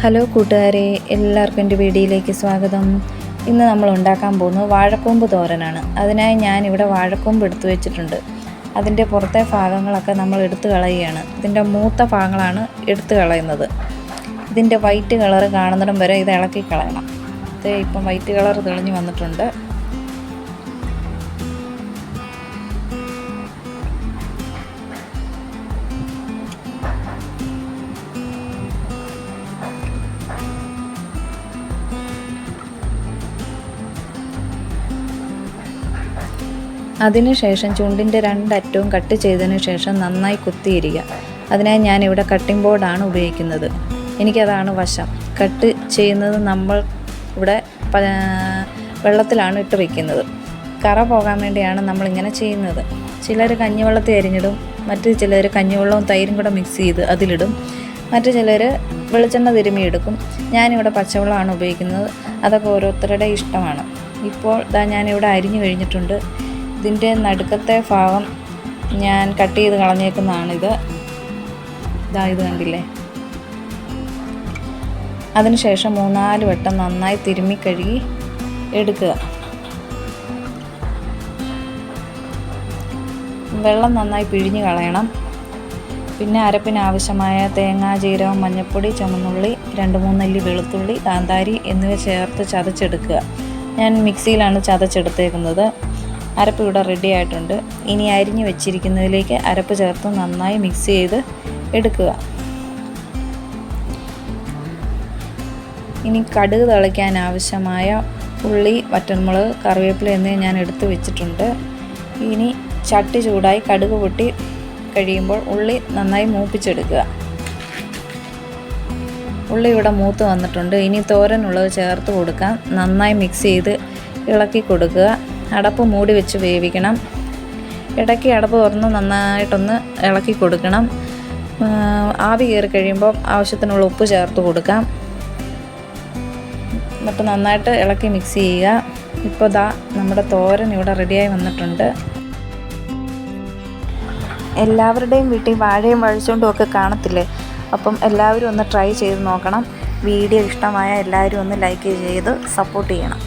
Hello കൂട്ടുകാരെ എല്ലാവർക്കും എന്റെ വീഡിയോയിലേക്ക് സ്വാഗതം. ഇന്ന് നമ്മൾ ഉണ്ടാക്കാൻ പോകുന്നത് വാഴക്കൊമ്പ് തോരനാണ്. അതിനായി ഇവിടെ വാഴക്കൊമ്പ് എടുത്തു വെച്ചിട്ടുണ്ട്. അതിന്റെ പുറത്തെ ഭാഗങ്ങളൊക്കെ നമ്മൾ എടുത്തു കളയുകയാണ്. ഇതിന്റെ മൂത്ത ഭാഗങ്ങളാണ് എടുത്തു കളയുന്നത്. ഇതിന്റെ വൈറ്റ് കളർ കാണുന്നിടം വരെ ഇത് ഇളക്കി കളയണം. ഇത് ഇപ്പം വൈറ്റ് കളർ തെളിഞ്ഞ് വന്നിട്ടുണ്ട്. അതിനുശേഷം ചുണ്ടിന്റെ രണ്ടറ്റവും കട്ട് ചെയ്തതിന് ശേഷം നന്നായി കുത്തിയിരിക്കുക. അതിനായി ഇവിടെ കട്ടിംഗ് ബോർഡാണ് ഉപയോഗിക്കുന്നത്. എനിക്കതാണ് വശം. കട്ട് ചെയ്യുന്നത് നമ്മൾ ഇവിടെ വെള്ളത്തിലാണ് ഇട്ട് വയ്ക്കുന്നത് കറ പോകാൻ വേണ്ടിയാണ് നമ്മളിങ്ങനെ ചെയ്യുന്നത്. ചിലർ കഞ്ഞിവെള്ളത്തിൽ അരിഞ്ഞിടും മറ്റ് ചിലർ കഞ്ഞിവെള്ളവും തൈരും കൂടെ മിക്സ് ചെയ്ത് അതിലിടും മറ്റു ചിലർ വെളിച്ചെണ്ണ തിരുമിയെടുക്കും ഞാനിവിടെ പച്ചവെള്ളമാണ് ഉപയോഗിക്കുന്നത്. അതൊക്കെ ഓരോരുത്തരുടെ ഇഷ്ടമാണ്. ഇപ്പോൾ ഇതാ ഞാനിവിടെ അരിഞ്ഞു കഴിഞ്ഞിട്ടുണ്ട്. ഇതിന്റെ നടുക്കത്തെ ഭാഗം ഞാൻ കട്ട് ചെയ്ത് കളഞ്ഞേക്കുന്നതാണിത്. ഇതാ ഇത് കണ്ടില്ലേ? അതിനുശേഷം മൂന്നാൽ വട്ടം നന്നായി തിരുമ്മി കഴുകി എടുക്കുക. വെള്ളം നന്നായി പിഴിഞ്ഞ് കളയണം. പിന്നെ അരപ്പിന് ആവശ്യമായ തേങ്ങ ജീരകം മഞ്ഞൾപ്പൊടി ചുമന്നുള്ളി രണ്ട് മൂന്നല്ലി വെളുത്തുള്ളി കാന്താരി എന്നിവ ചേർത്ത് ചതച്ചെടുക്കുക. ഞാൻ മിക്സിയിലാണ് ചതച്ചെടുത്തേക്കുന്നത്. അരപ്പ് ഇവിടെ റെഡി ആയിട്ടുണ്ട്. ഇനി അരിഞ്ഞ് വെച്ചിരിക്കുന്നതിലേക്ക് അരപ്പ് ചേർത്ത് നന്നായി മിക്സ് ചെയ്ത് എടുക്കുക. ഇനി കടുക് തിളയ്ക്കാൻ ആവശ്യമായ ഉള്ളി വറ്റൻമുളക് കറിവേപ്പില എന്നിവ ഞാൻ എടുത്ത് വെച്ചിട്ടുണ്ട്. ഇനി ചട്ടി ചൂടായി കടുക് പൊട്ടി കഴിയുമ്പോൾ ഉള്ളി നന്നായി മൂപ്പിച്ചെടുക്കുക. ഉള്ളി ഇവിടെ മൂത്ത് വന്നിട്ടുണ്ട്. ഇനി തോരനുള്ളത് ചേർത്ത് കൊടുക്കാം. നന്നായി മിക്സ് ചെയ്ത് ഇളക്കി കൊടുക്കുക. അടപ്പ് മൂടി വെച്ച് വേവിക്കണം. ഇടയ്ക്ക് അടപ്പ് തുറന്ന് നന്നായിട്ടൊന്ന് ഇളക്കി കൊടുക്കണം. ആവി കയറി കഴിയുമ്പോൾ ആവശ്യത്തിനുള്ള ഉപ്പ് ചേർത്ത് കൊടുക്കാം. എന്നിട്ട് നന്നായിട്ട് ഇളക്കി മിക്സ് ചെയ്യുക. ഇപ്പോൾ ദാ നമ്മുടെ തോരൻ ഇവിടെ റെഡിയായി വന്നിട്ടുണ്ട്. എല്ലാവരുടെയും വീട്ടിൽ വാഴയും വഴിച്ചുകൊണ്ടും ഒക്കെ കാണത്തില്ലേ? അപ്പം എല്ലാവരും ഒന്ന് ട്രൈ ചെയ്ത് നോക്കണം. വീഡിയോ ഇഷ്ടമായ എല്ലാവരും ഒന്ന് ലൈക്ക് ചെയ്ത് സപ്പോർട്ട് ചെയ്യണം.